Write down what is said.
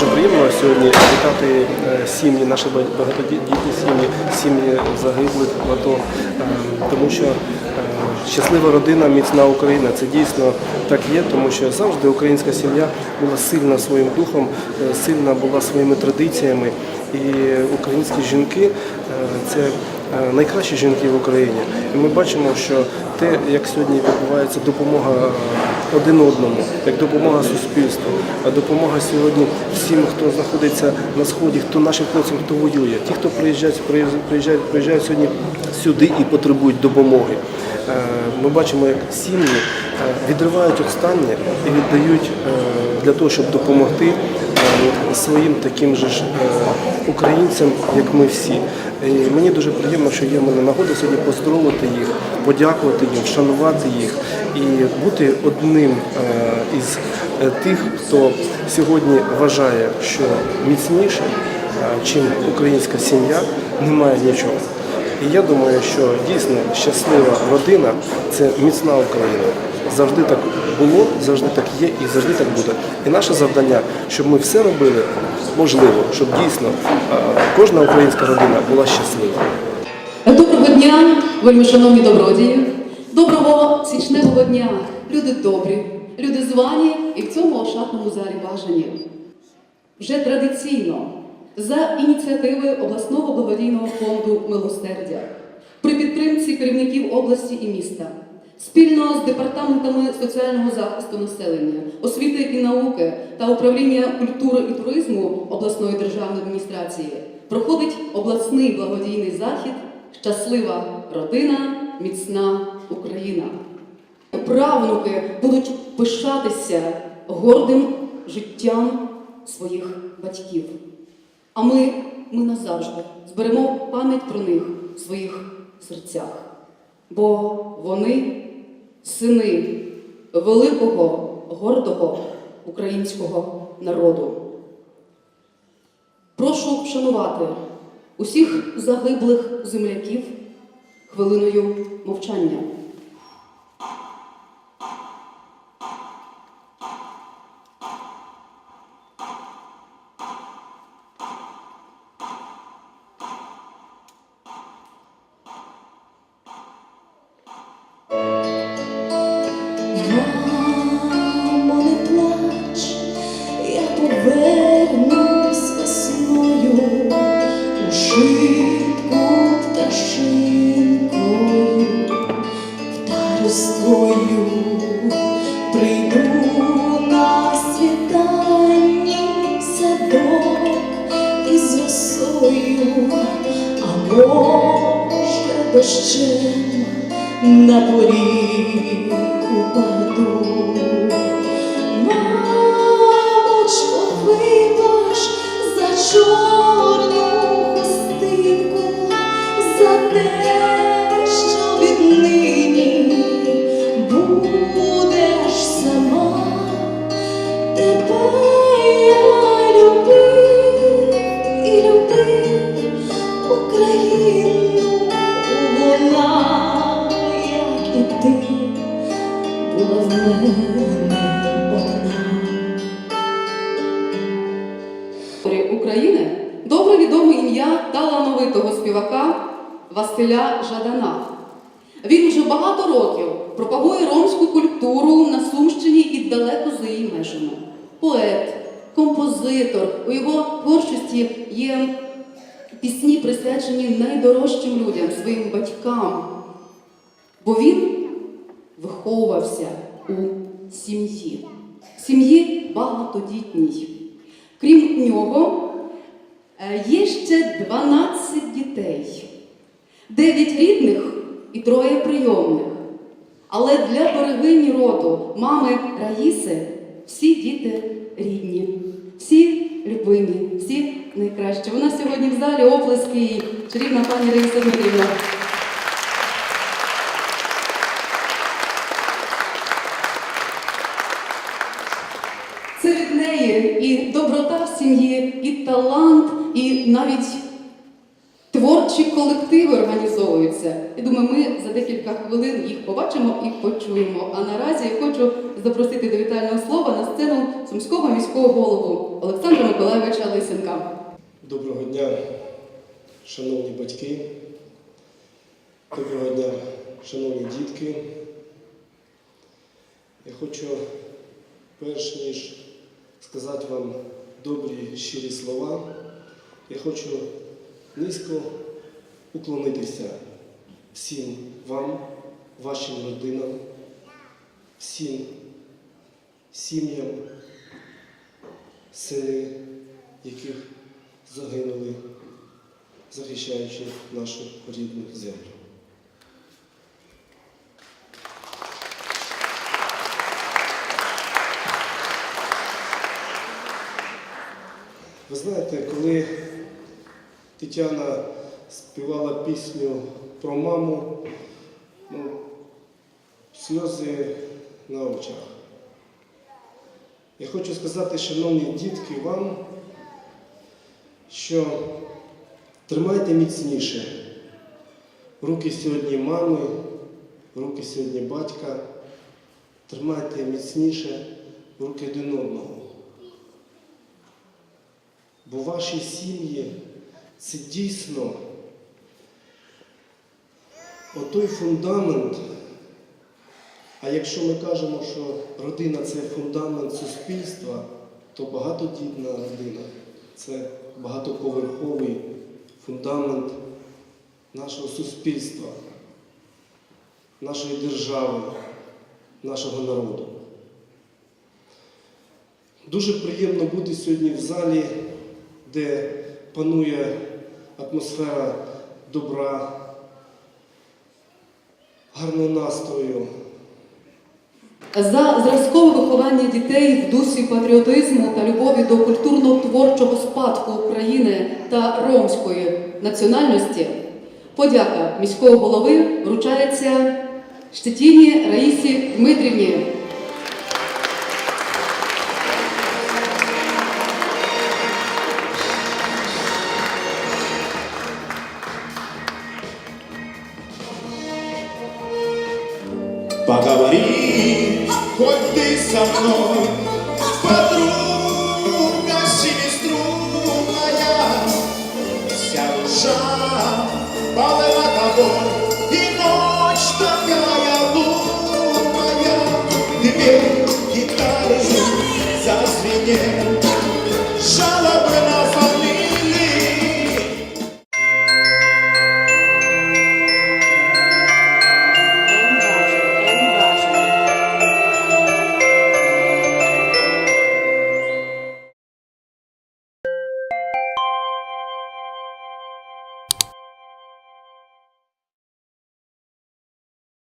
треба сьогодні вітати е, сім'ї, наші ба- багатодітні сім'ї, сім'ї загиблих в АТО, е, тому що е, щаслива родина, міцна Україна. Це дійсно так є, тому що завжди українська сім'я була сильна своїм духом, е, сильна була своїми традиціями. І українські жінки це найкращі жінки в Україні. І ми бачимо, що те, як сьогодні відбувається допомога е, один одному, як допомога суспільству, а допомога сьогодні всім, хто знаходиться на сході, хто нашим хлопцям, хто воює, ті, хто приїжджають, приїжджають, приїжджають сьогодні сюди і потребують допомоги. Е, Ми бачимо, як сім'ї е, відривають останнє і віддають е, для того, щоб допомогти е, своїм таким же ж е, українцям, як ми всі. І мені дуже приємно, що є в мене нагода сьогодні поздоровити їх, подякувати їм, вшанувати їх і бути одним е, із е, тих, хто сьогодні вважає, що міцніше, е, чим українська сім'я, немає нічого. І я думаю, що дійсно щаслива родина це міцна Україна. Завжди так було, завжди так є і завжди так буде. І наше завдання, щоб ми все робили можливо, щоб дійсно е, кожна українська родина була щаслива. Доброго дня, вельми шановні добродії. Доброго січневого дня, люди добрі, люди звані і в цьому ошатному залі бажані. Вже традиційно за ініціативи обласного благодійного фонду Милосердя при підтримці керівників області і міста спільно з департаментами соціального захисту населення, освіти і науки та управління культури і туризму обласної державної адміністрації проходить обласний благодійний захід Щаслива родина, міцна Україна. Правнуки будуть пишатися гордим життям своїх батьків. А ми, ми назавжди зберемо пам'ять про них в своїх серцях, бо вони сини великого, гордого українського народу. Прошу вшанувати усіх загиблих земляків хвилиною мовчання. Прийду на світанні садок із росою, а може дощем на поріг упаду. Василя Жадана. Він вже багато років пропагує ромську культуру на Сумщині і далеко за її межами. Поет, композитор. У його творчості є пісні, присвячені найдорожчим людям, своїм батькам. Бо він виховувався у сім'ї, сім'ї багатодітній. Крім нього, е, є ще 12 дітей, 9 рідних і троє прийомних. Але для берегині роду мами Раїси всі діти рідні, всі любимі, всі найкращі. Вона сьогодні в залі оплески і чарівна пані Раїса Дмитрівна. Це від неї і доброта в сім'ї, і талант, і навіть. Творчі колективи організовуються. І думаю, ми за декілька хвилин їх побачимо і почуємо. А наразі я хочу запросити до вітального слова на сцену сумського міського голову Олександра Миколаєвича Лисенка. Доброго дня, шановні батьки. Доброго дня, шановні дітки. Я хочу, перш ніж сказати вам добрі щирі слова, я хочу низько уклонитися всім вам, вашим родинам, всім сім'ям, сини, яких загинули, захищаючи нашу рідну землю. Ви знаєте, коли Тетяна співала пісню про маму, ну, сльози на очах. Я хочу сказати, шановні дітки, вам, що тримайте міцніше руки сьогодні мами, руки сьогодні батька, тримайте міцніше руки один одного. Бо ваші сім'ї це дійсно отой фундамент. А якщо ми кажемо, що родина це фундамент суспільства, то багатодітна родина це багатоповерховий фундамент нашого суспільства, нашої держави, нашого народу. Дуже приємно бути сьогодні в залі, де панує атмосфера добра, гарного настрою. За зразкове виховання дітей в дусі патріотизму та любові до культурно-творчого спадку України та ромської національності подяка міського голови вручається Штетіні Раїсі Дмитрівні. Поговори, хоть ты со мной,